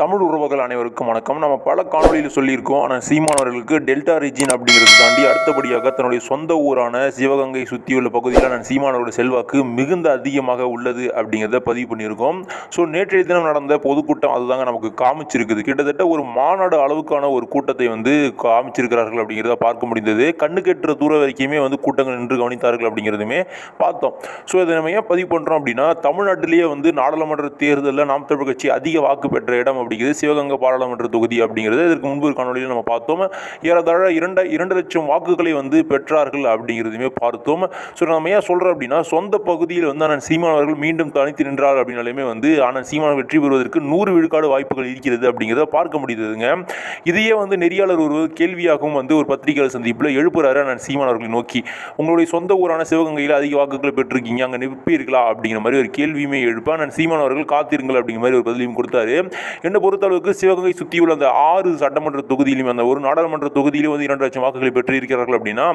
தமிழ் உறவுகள் அனைவருக்கும் வணக்கம். நம்ம பல காணொலியில் சொல்லியிருக்கோம். ஆனால் சீமானவர்களுக்கு டெல்டா ரீஜியன் அப்படிங்கிறது தாண்டி அடுத்தபடியாக தன்னுடைய சொந்த ஊரான சிவகங்கை சுற்றியுள்ள பகுதியில் நான் சீமானவரோட செல்வாக்கு மிகுந்த அதிகமாக உள்ளது அப்படிங்கிறத பதிவு பண்ணியிருக்கோம். ஸோ நேற்றைய தினம் நடந்த பொதுக்கூட்டம் அதுதாங்க நமக்கு காமிச்சிருக்குது. கிட்டத்தட்ட ஒரு மாநாடு அளவுக்கான ஒரு கூட்டத்தை வந்து காமிச்சிருக்கிறார்கள் அப்படிங்கிறத பார்க்க முடிந்தது. கண்ணு கெட்டுற தூரம் வரைக்குமே வந்து கூட்டங்கள் நின்று கவனித்தார்கள் அப்படிங்கிறதுமே பார்த்தோம். ஸோ இதை நம்ம ஏன் பதிவு பண்ணுறோம் அப்படின்னா தமிழ்நாட்டிலேயே வந்து நாடாளுமன்ற தேர்தலில் நாம் தமிழ் கட்சி அதிக வாக்கு பெற்ற இடம் அப்படிங்கிறது சிவகங்கை பாராளுமன்ற தொகுதி அப்படிங்கிறது. இதற்கு முன்பு ஒரு காணொலியில் நம்ம பார்த்தோம். ஏறத்தாழ இரண்டு இரண்டு லட்சம் வாக்குகளை வந்து பெற்றார்கள் அப்படிங்கிறதுமே பார்த்தோம். ஸோ நம்ம ஏன் சொல்கிறோம் அப்படின்னா சொந்த பகுதியில் வந்து அண்ணன் சீமான் அவர்கள் மீண்டும் தனித்து நின்றார் அப்படின்னாலுமே வந்து அண்ணன் சீமான் வெற்றி பெறுவதற்கு நூறு விழுக்காடு வாய்ப்புகள் இருக்கிறது அப்படிங்கிறத பார்க்க முடியுதுங்க இதையே வந்து நெறியாளர் ஒரு கேள்வியாகவும் வந்து ஒரு பத்திரிகையாளர் சந்திப்பில் எழுப்புறாரு அண்ணன் சீமான் அவர்களை நோக்கி. உங்களுடைய சொந்த ஊரான சிவகங்கையில் அதிக வாக்குகளை பெற்றிருக்கீங்க. அங்கே நிற்பீர்களா? அப்படிங்கிற மாதிரி ஒரு கேள்வியுமே எழுப்ப அண்ணன் சீமான் அவர்கள் காத்திருங்கள் அப்படிங்கிற மாதிரி ஒரு பதிலையும் கொடுத்தாரு. என்ன பொறுத்தளவுக்கு சிவகங்கை சுற்றியுள்ள அந்த ஆறு சட்டமன்ற தொகுதியிலும் அந்த ஒரு நாடாளுமன்ற தொகுதியிலும் வந்து இரண்டு லட்சம் வாக்குகளை பெற்றிருக்கிறார்கள் அப்படின்னா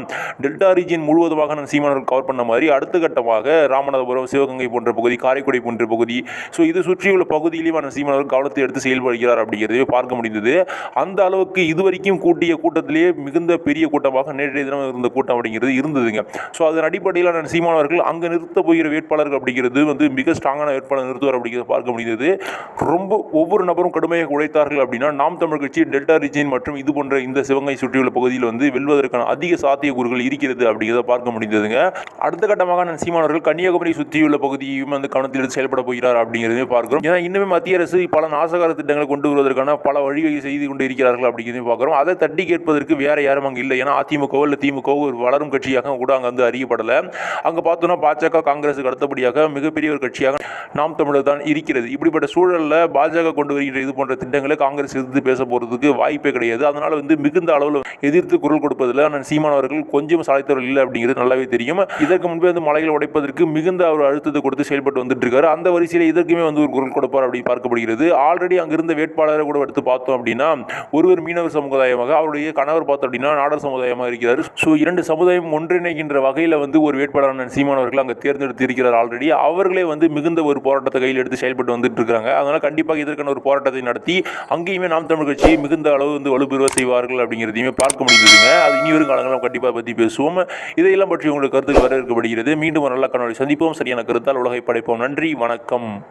டெல்டா ரீஜியன் முழுவதுமாக நான் சீமானவர்கள் கவர் பண்ண மாதிரி அடுத்த கட்டமாக ராமநாதபுரம் சிவகங்கை போன்ற பகுதி காரைக்குடி போன்ற பகுதி ஸோ இது சுற்றியுள்ள பகுதியிலும் அந்த சீமானவர்கள் கவனத்தை எடுத்து செயல்படுகிறார் அப்படிங்கிறதே பார்க்க முடிந்தது. அந்த அளவுக்கு இதுவரைக்கும் கூட்டிய கூட்டத்திலேயே மிகுந்த பெரிய கூட்டமாக நேற்றைய தினம் இருந்த கூட்டம் அப்படிங்கிறது இருந்ததுங்க. ஸோ அதன் அடிப்படையில் நான் சீமானவர்கள் அங்கே நிறுத்த போகிற வேட்பாளர்கள் அப்படிங்கிறது வந்து மிக ஸ்ட்ராங்கான வேட்பாளர் நிறுத்துவார் அப்படிங்கிறத பார்க்க முடிந்தது. ரொம்ப ஒவ்வொரு நபரும் கடுமையாக உழைத்தார்கள் அப்படின்னா நாம் தமிழ் கட்சி டெல்டா ரீஜியன் மற்றும் இது போன்ற இந்த சிவகங்கை சுற்றியுள்ள பகுதியில் வந்து வெல்வதற்கான அதிக சாத்தியக்கூறுகள் இருக்கிறது அப்படிங்கிறத பார்க்க முடிந்ததுங்க. அடுத்த கட்டமாக நான் சீமானவர்கள் கன்னியாகுமரி சுற்றியுள்ள பகுதியையும் அந்த கவனத்தில் எடுத்து செயல்பட போகிறார் அப்படிங்கிறதையும் பார்க்கிறோம். ஏன்னா இன்னுமே மத்திய அரசு பல நாசகார திட்டங்களை கொண்டு வருவதற்கான பல வழிவகை செய்து கொண்டு இருக்கிறார்கள் அப்படிங்கிறதையும் பார்க்குறோம். அதை தட்டி கேட்பதற்கு வேற யாரும் அங்கே இல்லை. ஏன்னா அதிமுகவோ இல்லை திமுகவோ ஒரு வளரும் கட்சியாக கூட அங்கே வந்து அறியப்படலை. அங்கே பார்த்தோன்னா பாஜக காங்கிரஸுக்கு அடுத்தபடியாக மிகப்பெரிய ஒரு கட்சியாக நாம் தமிழர் தான் இருக்கிறது. இப்படிப்பட்ட சூழலில் பாஜக கொண்டு வருகின்ற இது போன்ற திட்டங்களை காங்கிரஸ் எதிர்த்து பேச போகிறதுக்கு வாய்ப்பே கிடையாது. அதனால வந்து மிகுந்த அளவில் எதிர்த்து குரல் கொடுப்பதில் அண்ணன் சீமான் அவர்கள் கொஞ்சம் சாதித்தவர்கள் இல்லை அப்படிங்கிறது நல்லாவே தெரியும். இதற்கு முன்பே வந்து மலைகளை உடைப்பதற்கு மிகுந்த அவர் அழுத்தத்தை கொடுத்து செயல்பட்டு வந்துட்டு இருக்காரு அந்த வரிசையில் இதற்குமே வந்து ஒரு குரல் கொடுப்பார் அப்படி பார்க்கப்படுகிறது. ஆல்ரெடி அங்கிருந்த வேட்பாளரை கூட எடுத்து பார்த்தோம் அப்படின்னா ஒருவர் மீனவர் சமுதாயமாக அவருடைய கணவர் பார்த்தோம் அப்படின்னா நாடர் சமுதாயமாக இருக்கிறார். ஸோ இரண்டு சமுதாயம் ஒன்றிணைகின்ற வகையில் வந்து ஒரு வேட்பாளரான சீமான் அவர்கள் அங்கே தேர்ந்தெடுத்து இருக்கிறார் ஆல்ரெடி அவர்களே வந்து மிகுந்த ஒரு போராட்டத்தை கையில் எடுத்து செயல்பட்டு வந்துட்டு இருக்காங்க அதனால கண்டிப்பாக இதற்கான ஒரு போராட்டம் போராட்டத்தை நடத்தி அங்கேயுமே நாம் தமிழ் கட்சி மிகுந்த அளவு வந்து வலுப்பெறுவ செய்வார்கள் அப்படிங்கிறதையுமே பார்க்க முடியுதுங்க அது இனி வரும் காலங்களும் கண்டிப்பாக பற்றி பேசுவோம். இதையெல்லாம் பற்றி உங்களுக்கு கருத்துக்கள் வரவேற்கப்படுகிறது. மீண்டும் ஒரு நல்ல கண்ணோடி சந்திப்போம். சரியான கருத்தால் உலகை படைப்போம். நன்றி. வணக்கம்.